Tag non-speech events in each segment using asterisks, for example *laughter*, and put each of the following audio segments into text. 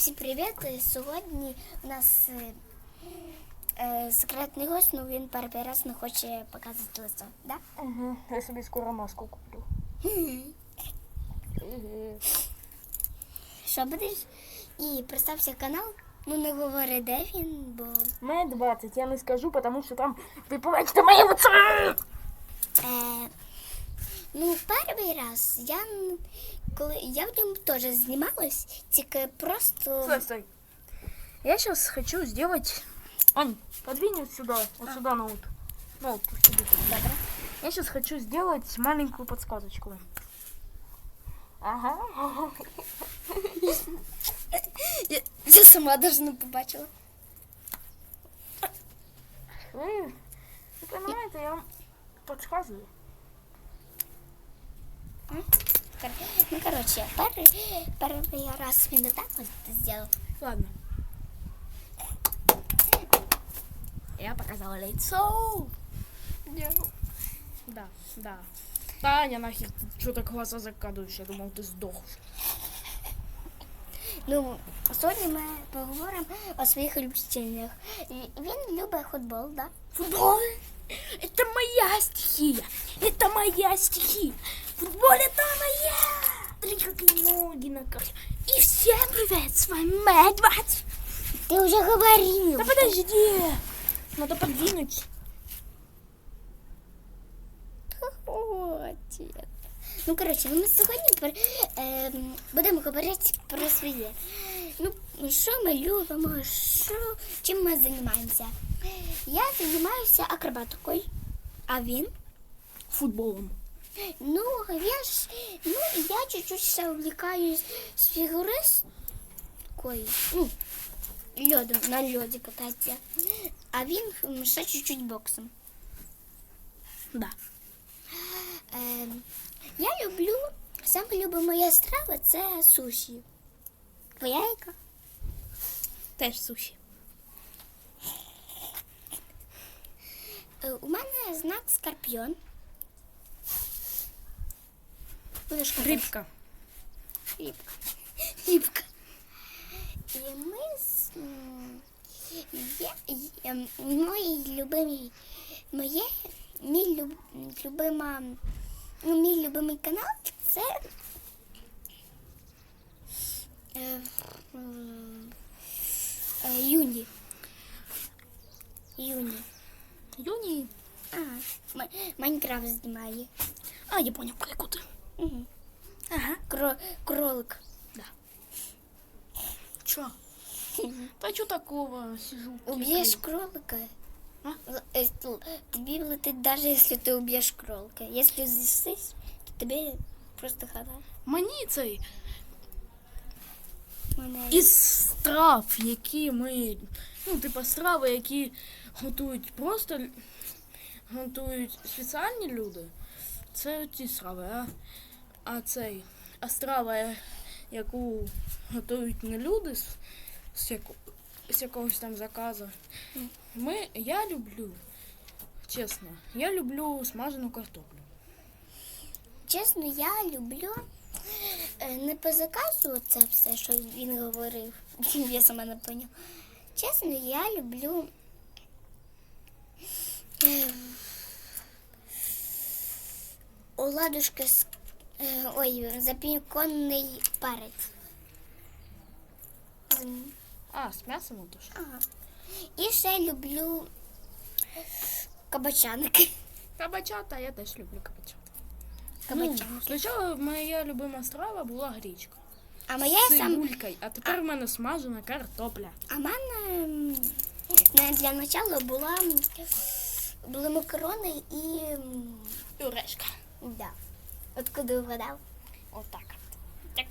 Всім привіт! Сьогодні у нас е, е, секретний гость, ну він перший раз не хоче показувати лицо, да? Угу. Я собі скоро маску куплю. Що будеш? І представся канал. Ну не говори, де він, бо Мене 20, я не скажу, тому що там ви побачите моє лице. е, ну перший раз я н- коли я в ньому теж знімалась, тільки просто Стой, стой. Я сейчас хочу сделать... Ань, подвинь вот сюда, вот сюда ноут. Ноут пусть сидит. Добре. Я сейчас хочу сделать маленькую подсказочку. Ага. Я, я сама навіть не побачила. Ви, ви понимаете, я вам подсказываю. Кор- Ну, короче, перший, перший раз він отак от зробив. Ладно. Я показала лицо. Да, да. Таня, нахер, ты что так глаза закадываешь? Я думал, ты сдох. Ну, сьогодні ми поговоримо о своїх любителях. Він любить футбол, да? Футбол? Это моя стихия. Это моя стихия. Футбол это моя. Смотри, какие ноги на карте. И всем привет, с вами Медведь. Ти вже говорив. Да подожди. Надо подвинуть. Ну, коротше, ми сьогодні ем, будемо говорити про своє. Ну, що ми любимо, що, чим ми займаємося. Я займаюся акробатикою, а він? Футболом. Ну, я ж, ну, я чуть-чуть ще увлікаюсь з фігуристкою. Ну, льодом, на льоді кататися. А він ще чуть-чуть боксом. Да. Ем, я люблю, саме моя страва це суші. Твоя яка? Теж суші. Е, у мене знак скорпіон. Будеш? Рибка. Рибка. *laughs* Рибка. І ми з є, є, мої любимі, моє, мій люб, любима, ну, мій любимий канал це е, е, Юні. Юні. Юні. М- Майнкрафт знімає. А, я понял, яку ти. Угу. Ага. Кро, кролик. Чё? *laughs* Да что такого? Сижу. Уб'єш кролика. А? Тобі летить навіть якщо ти уб'єш кролика. Якщо з'їстись, то тобі просто хана. Мені цей Мене... із страв, які ми. Ну, типа страви, які готують просто готують спеціальні люди. Це ті страви, а, а цей, а страва, яку готують не люди з, з, яко- з якогось там заказу. Ми, я люблю, чесно, я люблю смажену картоплю. Чесно, я люблю е, не по заказу це все, що він говорив. Я сама не поняла. Чесно, я люблю. е, Оладушки з ой, запіконний перець. А, з м'ясом отож. Ага. І ще люблю кабачаники. Кабачата, я теж люблю кабачата. Ну, спочатку моя любима страва була гречка. А моя З сам. цибулькою, а тепер в мене смажена картопля. А в мене м, для начала була м, були макарони і. м, Пюрешка. Да. Откуда вгадав? Отак. Так.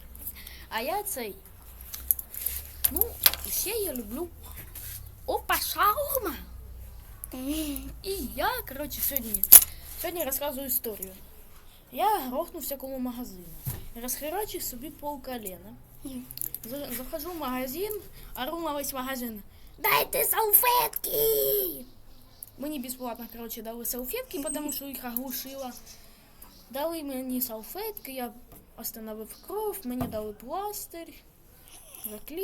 А я цей. Ну, і ще я люблю. Опа, шаурма. І я, коротше, сьогодні, сьогодні розказую історію. Я грохнувся коло магазину. Розхерачив собі пол колена. За- Захожу в магазин, ору на весь магазин. Дайте салфетки! Мені безплатно, коротше, дали салфетки, тому що їх оглушила. Дали мені салфетки, я остановив кров, мені дали пластир, заклеїв.